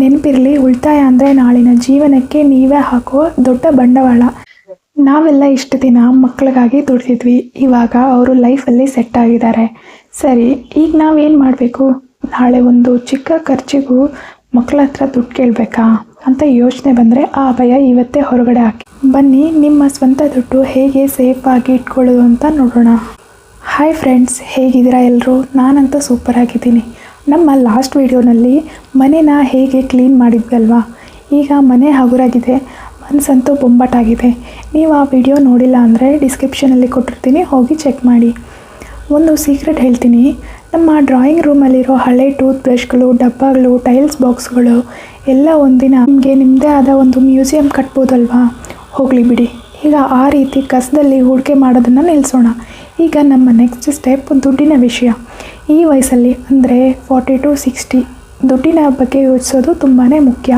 ನೆನಪಿರಲಿ, ಉಳಿತಾಯ ಅಂದರೆ ನಾಳಿನ ಜೀವನಕ್ಕೆ ನೀವೇ ಹಾಕುವ ದೊಡ್ಡ ಬಂಡವಾಳ. ನಾವೆಲ್ಲ ಇಷ್ಟು ದಿನ ಮಕ್ಕಳಿಗಾಗಿ ದುಡ್ತಿದ್ವಿ ಇವಾಗ ಅವರು ಲೈಫಲ್ಲಿ ಸೆಟ್ ಆಗಿದ್ದಾರೆ. ಸರಿ, ಈಗ ನಾವೇನು ಮಾಡಬೇಕು? ನಾಳೆ ಒಂದು ಚಿಕ್ಕ ಖರ್ಚಿಗೂ ಮಕ್ಕಳ ಹತ್ರ ದುಡ್ಡು ಕೇಳಬೇಕಾ? ಅಂತ ಯೋಚನೆ ಬಂದರೆ ಆ ಭಯ ಇವತ್ತೇ ಹೊರಗಡೆ ಹಾಕಿ. ಬನ್ನಿ, ನಿಮ್ಮ ಸ್ವಂತ ದುಡ್ಡು ಹೇಗೆ ಸೇಫಾಗಿ ಇಟ್ಕೊಳ್ಳೋದು ಅಂತ ನೋಡೋಣ. ಹಾಯ್ ಫ್ರೆಂಡ್ಸ್, ಹೇಗಿದ್ದೀರಾ ಎಲ್ಲರೂ ನಾನಂತೂ ಸೂಪರ್ ಆಗಿದ್ದೀನಿ. ನಮ್ಮ ಲಾಸ್ಟ್ ವಿಡಿಯೋನಲ್ಲಿ ಮನೇನ ಹೇಗೆ ಕ್ಲೀನ್ ಮಾಡಿದ್ವಲ್ವಾ? ಈಗ ಮನೆ ಹಗುರಾಗಿದೆ ಮನಸ್ಸಂತೂ ಬೊಂಬಾಟಾಗಿದೆ. ನೀವು ಆ ವಿಡಿಯೋ ನೋಡಿಲ್ಲ ಅಂದರೆ ಡಿಸ್ಕ್ರಿಪ್ಷನಲ್ಲಿ ಕೊಟ್ಟಿರ್ತೀನಿ, ಹೋಗಿ ಚೆಕ್ ಮಾಡಿ. ಒಂದು ಸೀಕ್ರೆಟ್ ಹೇಳ್ತೀನಿ, ನಮ್ಮ ಡ್ರಾಯಿಂಗ್ ರೂಮಲ್ಲಿರೋ ಹಳೆ ಟೂತ್ ಬ್ರಷ್ಗಳು ಡಬ್ಬಗಳು ಟೈಲ್ಸ್ ಬಾಕ್ಸ್ಗಳು ಎಲ್ಲ ಒಂದಿನ ನಿಮಗೆ ನಿಮ್ಮದೇ ಆದ ಒಂದು ಮ್ಯೂಸಿಯಂ ಕಟ್ಬೋದಲ್ವಾ? ಹೋಗಲಿ ಬಿಡಿ. ಈಗ ಆ ರೀತಿ ಕಸದಲ್ಲಿ ಹೂಡಿಕೆ ಮಾಡೋದನ್ನು ನಿಲ್ಲಿಸೋಣ ಈಗ ನಮ್ಮ ನೆಕ್ಸ್ಟ್ ಸ್ಟೆಪ್ ದುಡ್ಡಿನ ವಿಷಯ. ಈ ವಯಸ್ಸಲ್ಲಿ ಅಂದರೆ ಫಾರ್ಟಿ ಟು ಸಿಕ್ಸ್ಟಿ ದುಡ್ಡಿನ ಬಗ್ಗೆ ಯೋಚಿಸೋದು ತುಂಬಾ ಮುಖ್ಯ.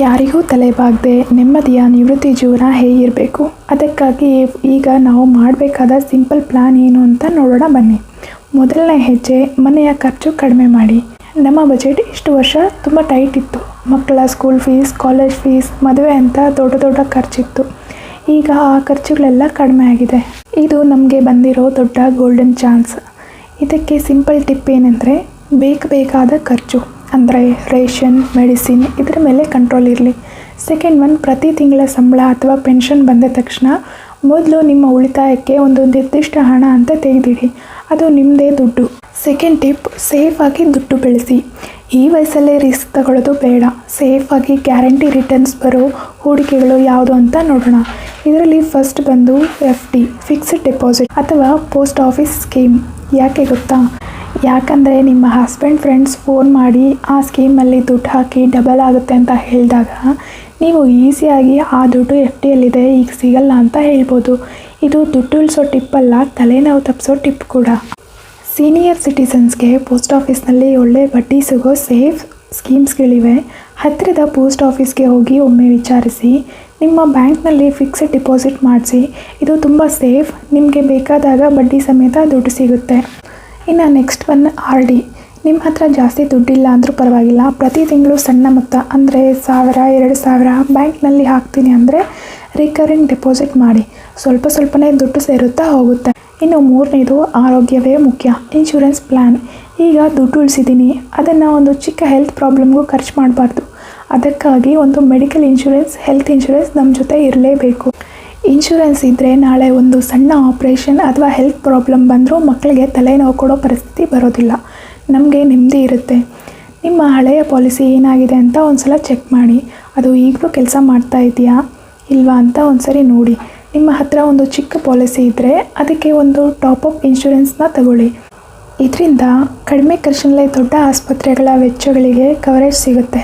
ಯಾರಿಗೂ ತಲೆಬಾಗದೆ, ನೆಮ್ಮದಿಯ ನಿವೃತ್ತಿ ಜೀವನ ಹೇಗಿರಬೇಕು? ಅದಕ್ಕಾಗಿ ಈಗ ನಾವು ಮಾಡಬೇಕಾದ ಸಿಂಪಲ್ ಪ್ಲ್ಯಾನ್ ಏನು ಅಂತ ನೋಡೋಣ ಬನ್ನಿ. ಮೊದಲನೇ ಹೆಜ್ಜೆ, ಮನೆಯ ಖರ್ಚು ಕಡಿಮೆ ಮಾಡಿ. ನಮ್ಮ ಬಜೆಟ್ ಇಷ್ಟು ವರ್ಷ ತುಂಬ ಟೈಟ್ ಇತ್ತು. ಮಕ್ಕಳ ಸ್ಕೂಲ್ ಫೀಸ್ ಕಾಲೇಜ್ ಫೀಸ್ ಮದುವೆ ಅಂತ ದೊಡ್ಡ ದೊಡ್ಡ ಖರ್ಚಿತ್ತು. ಈಗ ಆ ಖರ್ಚುಗಳೆಲ್ಲ ಕಡಿಮೆ ಆಗಿದೆ. ಇದು ನಮಗೆ ಬಂದಿರೋ ದೊಡ್ಡ ಗೋಲ್ಡನ್ ಚಾನ್ಸ್ ಇದಕ್ಕೆ ಸಿಂಪಲ್ ಟಿಪ್ ಏನೆಂದರೆ, ಬೇಕು ಬೇಕಾದ ಖರ್ಚು, ಅಂದರೆ ರೇಷನ್, ಮೆಡಿಸಿನ್ ಇದರ ಮೇಲೆ ಕಂಟ್ರೋಲ್ ಇರಲಿ. ಸೆಕೆಂಡ್ ಒನ್ ಪ್ರತಿ ತಿಂಗಳ ಸಂಬಳ ಅಥವಾ ಪೆನ್ಷನ್ ಬಂದ ತಕ್ಷಣ ಮೊದಲು ನಿಮ್ಮ ಉಳಿತಾಯಕ್ಕೆ ಒಂದು ನಿರ್ದಿಷ್ಟ ಹಣ ಅಂತ ತೆಗೆದಿಡಿ. ಅದು ನಿಮ್ಮದೇ ದುಡ್ಡು. ಸೆಕೆಂಡ್ ಟಿಪ್ ಸೇಫಾಗಿ ದುಡ್ಡು ಬೆಳೆಸಿ. ಈ ವಯಸ್ಸಲ್ಲೇ ರಿಸ್ಕ್ ತಗೊಳ್ಳೋದು ಬೇಡ. ಸೇಫಾಗಿ ಗ್ಯಾರಂಟಿ ರಿಟರ್ನ್ಸ್ ಬರೋ ಹೂಡಿಕೆಗಳು ಯಾವುದು ಅಂತ ನೋಡೋಣ. ಇದರಲ್ಲಿ ಫಸ್ಟ್ ಬಂದು ಎಫ್ ಡಿ ಫಿಕ್ಸ್ಡ್ ಡೆಪಾಸಿಟ್ ಅಥವಾ ಪೋಸ್ಟ್ ಆಫೀಸ್ ಸ್ಕೀಮ್ ಯಾಕೆ ಗೊತ್ತಾ? ಯಾಕಂದರೆ ನಿಮ್ಮ ಹಸ್ಬೆಂಡ್ ಫ್ರೆಂಡ್ಸ್ ಫೋನ್ ಮಾಡಿ ಆ ಸ್ಕೀಮಲ್ಲಿ ದುಡ್ಡು ಹಾಕಿ ಡಬಲ್ ಆಗುತ್ತೆ ಅಂತ ಹೇಳಿದಾಗ ನೀವು ಈಸಿಯಾಗಿ ಆ ದುಡ್ಡು ಎಫ್ ಡಿಯಲ್ಲಿದೆ ಈಗ ಸಿಗಲ್ಲ ಅಂತ ಹೇಳ್ಬೋದು. ಇದು ದುಡ್ಡು ಉಳಿಸೋ ಟಿಪ್ಪಲ್ಲ ತಲೆನೋವು ತಪ್ಪಿಸೋ ಟಿಪ್ ಕೂಡ. ಸೀನಿಯರ್ ಸಿಟಿಸನ್ಸ್ಗೆ ಪೋಸ್ಟ್ ಆಫೀಸ್ನಲ್ಲಿ ಒಳ್ಳೆ ಬಡ್ಡಿ ಸಿಗೋ ಸೇಫ್ ಸ್ಕೀಮ್ಸ್ಗಳಿವೆ ಹತ್ತಿರದ ಪೋಸ್ಟ್ ಆಫೀಸ್ಗೆ ಹೋಗಿ ಒಮ್ಮೆ ವಿಚಾರಿಸಿ, ನಿಮ್ಮ ಬ್ಯಾಂಕ್ನಲ್ಲಿ ಫಿಕ್ಸ್ಡ್ ಡಿಪಾಸಿಟ್ ಮಾಡಿಸಿ. ಇದು ತುಂಬ ಸೇಫ್ ನಿಮಗೆ ಬೇಕಾದಾಗ ಬಡ್ಡಿ ಸಮೇತ ದುಡ್ಡು ಸಿಗುತ್ತೆ. ಇನ್ನು ನೆಕ್ಸ್ಟ್ ಒನ್ ಆರ್ ಡಿ ನಿಮ್ಮ ಹತ್ರ ಜಾಸ್ತಿ ದುಡ್ಡಿಲ್ಲ ಅಂದರೂ ಪರವಾಗಿಲ್ಲ. ಪ್ರತಿ ತಿಂಗಳು ಸಣ್ಣ ಮೊತ್ತ, ಅಂದರೆ ಸಾವಿರ, ಎರಡು ಸಾವಿರ ಬ್ಯಾಂಕ್ನಲ್ಲಿ ಹಾಕ್ತೀನಿ ಅಂದರೆ ರಿಕರಿಂಗ್ ಡೆಪಾಸಿಟ್ ಮಾಡಿ. ಸ್ವಲ್ಪ ಸ್ವಲ್ಪನೇ ದುಡ್ಡು ಸೇರುತ್ತಾ ಹೋಗುತ್ತೆ. ಇನ್ನು ಮೂರನೇದು ಆರೋಗ್ಯವೇ ಮುಖ್ಯ. ಇನ್ಶೂರೆನ್ಸ್ ಪ್ಲ್ಯಾನ್ ಈಗ ದುಡ್ಡು ಉಳಿಸಿದ್ದೀನಿ. ಅದನ್ನು ಒಂದು ಚಿಕ್ಕ ಹೆಲ್ತ್ ಪ್ರಾಬ್ಲಮ್ಗೂ ಖರ್ಚು ಮಾಡಬಾರ್ದು. ಅದಕ್ಕಾಗಿ ಒಂದು ಮೆಡಿಕಲ್ ಇನ್ಶೂರೆನ್ಸ್ ಹೆಲ್ತ್ ಇನ್ಶೂರೆನ್ಸ್ ನಮ್ಮ ಜೊತೆ ಇರಲೇಬೇಕು. ಇನ್ಶೂರೆನ್ಸ್ ಇದ್ದರೆ ನಾಳೆ ಒಂದು ಸಣ್ಣ ಆಪ್ರೇಷನ್ ಅಥವಾ ಹೆಲ್ತ್ ಪ್ರಾಬ್ಲಮ್ ಬಂದರೂ ಮಕ್ಕಳಿಗೆ ತಲೆನೋವು ಕೊಡೋ ಪರಿಸ್ಥಿತಿ ಬರೋದಿಲ್ಲ. ನಮಗೆ ನೆಮ್ಮದಿ ಇರುತ್ತೆ. ನಿಮ್ಮ ಹಳೆಯ ಪಾಲಿಸಿ ಏನಾಗಿದೆ ಅಂತ ಒಂದು ಸಲ ಚೆಕ್ ಮಾಡಿ. ಅದು ಈಗಲೂ ಕೆಲಸ ಮಾಡ್ತಾ ಇದೆಯಾ? ಇಲ್ವಾ ಅಂತ ಒಂದು ಸರಿ ನೋಡಿ. ನಿಮ್ಮ ಹತ್ರ ಒಂದು ಚಿಕ್ಕ ಪಾಲಿಸಿ ಇದ್ದರೆ ಅದಕ್ಕೆ ಒಂದು ಟಾಪಪ್ ಇನ್ಶೂರೆನ್ಸ್ನ ತಗೊಳ್ಳಿ. ಇದರಿಂದ ಕಡಿಮೆ ಖರ್ಚಿನಲ್ಲೇ ದೊಡ್ಡ ಆಸ್ಪತ್ರೆಗಳ ವೆಚ್ಚಗಳಿಗೆ ಕವರೇಜ್ ಸಿಗುತ್ತೆ.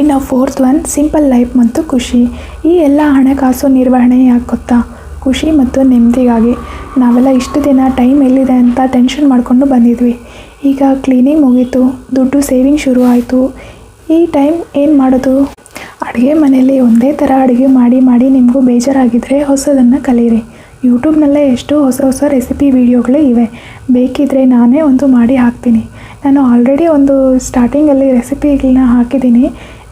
ಇನ್ನು ಫೋರ್ತ್ ಒನ್ ಸಿಂಪಲ್ ಲೈಫ್ ಮತ್ತು ಖುಷಿ. ಈ ಎಲ್ಲ ಹಣಕಾಸು ನಿರ್ವಹಣೆ ಹಾಕುತ್ತಾ ಖುಷಿ ಮತ್ತು ನೆಮ್ಮದಿಗಾಗಿ. ನಾವೆಲ್ಲ ಇಷ್ಟು ದಿನ ಟೈಮ್ ಎಲ್ಲಿದೆ ಅಂತ ಟೆನ್ಷನ್ ಮಾಡಿಕೊಂಡು ಬಂದಿದ್ವಿ. ಈಗ ಕ್ಲೀನಿಂಗ್ ಮುಗೀತು, ದುಡ್ಡು ಸೇವಿಂಗ್ ಶುರು ಆಯಿತು ಈ ಟೈಮ್ ಏನು ಮಾಡೋದು? ಅಡುಗೆ ಮನೆಯಲ್ಲಿ ಒಂದೇ ಥರ ಅಡುಗೆ ಮಾಡಿ ಮಾಡಿ ನಿಮಗೂ ಬೇಜಾರಾಗಿದ್ದರೆ ಹೊಸದನ್ನು ಕಲೀರಿ. ಯೂಟ್ಯೂಬ್ನಲ್ಲೇ ಎಷ್ಟು ಹೊಸ ಹೊಸ ರೆಸಿಪಿ ವೀಡಿಯೋಗಳು ಇವೆ. ಬೇಕಿದ್ದರೆ ನಾನೇ ಒಂದು ಮಾಡಿ ಹಾಕ್ತೀನಿ. ನಾನು ಆಲ್ರೆಡಿ ಒಂದು ಸ್ಟಾರ್ಟಿಂಗಲ್ಲಿ ರೆಸಿಪಿಗಳನ್ನ ಹಾಕಿದ್ದೀನಿ.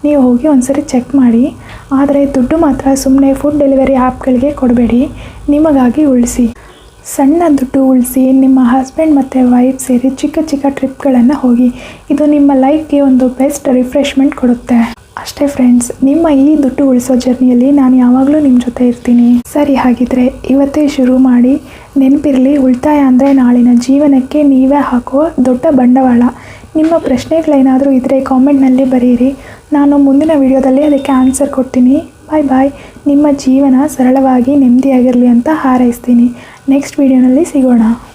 ನೀವು ಹೋಗಿ ಒಂದ್ಸರಿ ಚೆಕ್ ಮಾಡಿ. ಆದರೆ ದುಡ್ಡು ಮಾತ್ರ ಸುಮ್ಮನೆ ಫುಡ್ ಡೆಲಿವರಿ ಆ್ಯಪ್ಗಳಿಗೆ ಕೊಡಬೇಡಿ. ನಿಮಗಾಗಿ ಉಳಿಸಿ. ಸಣ್ಣ ದುಡ್ಡು ಉಳಿಸಿ ನಿಮ್ಮ ಹಸ್ಬೆಂಡ್ ಮತ್ತು ವೈಫ್ ಸೇರಿ ಚಿಕ್ಕ ಚಿಕ್ಕ ಟ್ರಿಪ್ಗಳನ್ನು ಹೋಗಿ. ಇದು ನಿಮ್ಮ ಲೈಫ್ಗೆ ಒಂದು ಬೆಸ್ಟ್ ರಿಫ್ರೆಶ್ಮೆಂಟ್ ಕೊಡುತ್ತೆ. ಅಷ್ಟೇ ಫ್ರೆಂಡ್ಸ್ ನಿಮ್ಮ ಈ ದುಡ್ಡು ಉಳಿಸೋ ಜರ್ನಿಯಲ್ಲಿ ನಾನು ಯಾವಾಗಲೂ ನಿಮ್ಮ ಜೊತೆ ಇರ್ತೀನಿ. ಸರಿ, ಹಾಗಿದ್ರೆ ಇವತ್ತೇ ಶುರು ಮಾಡಿ. ನೆನಪಿರಲಿ, ಉಳಿತಾಯ ಅಂದರೆ ನಾಳಿನ ಜೀವನಕ್ಕೆ ನೀವೇ ಹಾಕುವ ದೊಡ್ಡ ಬಂಡವಾಳ. ನಿಮ್ಮ ಪ್ರಶ್ನೆಗಳೇನಾದರೂ ಇದ್ದರೆ ಕಾಮೆಂಟ್ನಲ್ಲಿ ಬರೆಯಿರಿ ನಾನು ಮುಂದಿನ ವಿಡಿಯೋದಲ್ಲಿ ಅದಕ್ಕೆ ಆನ್ಸರ್ ಕೊಡ್ತೀನಿ. ಬಾಯ್ ಬಾಯ್ ನಿಮ್ಮ ಜೀವನ ಸರಳವಾಗಿ, ನೆಮ್ಮದಿಯಾಗಿರಲಿ ಅಂತ ಹಾರೈಸ್ತೀನಿ. ನೆಕ್ಸ್ಟ್ ವಿಡಿಯೋನಲ್ಲಿ ಸಿಗೋಣ.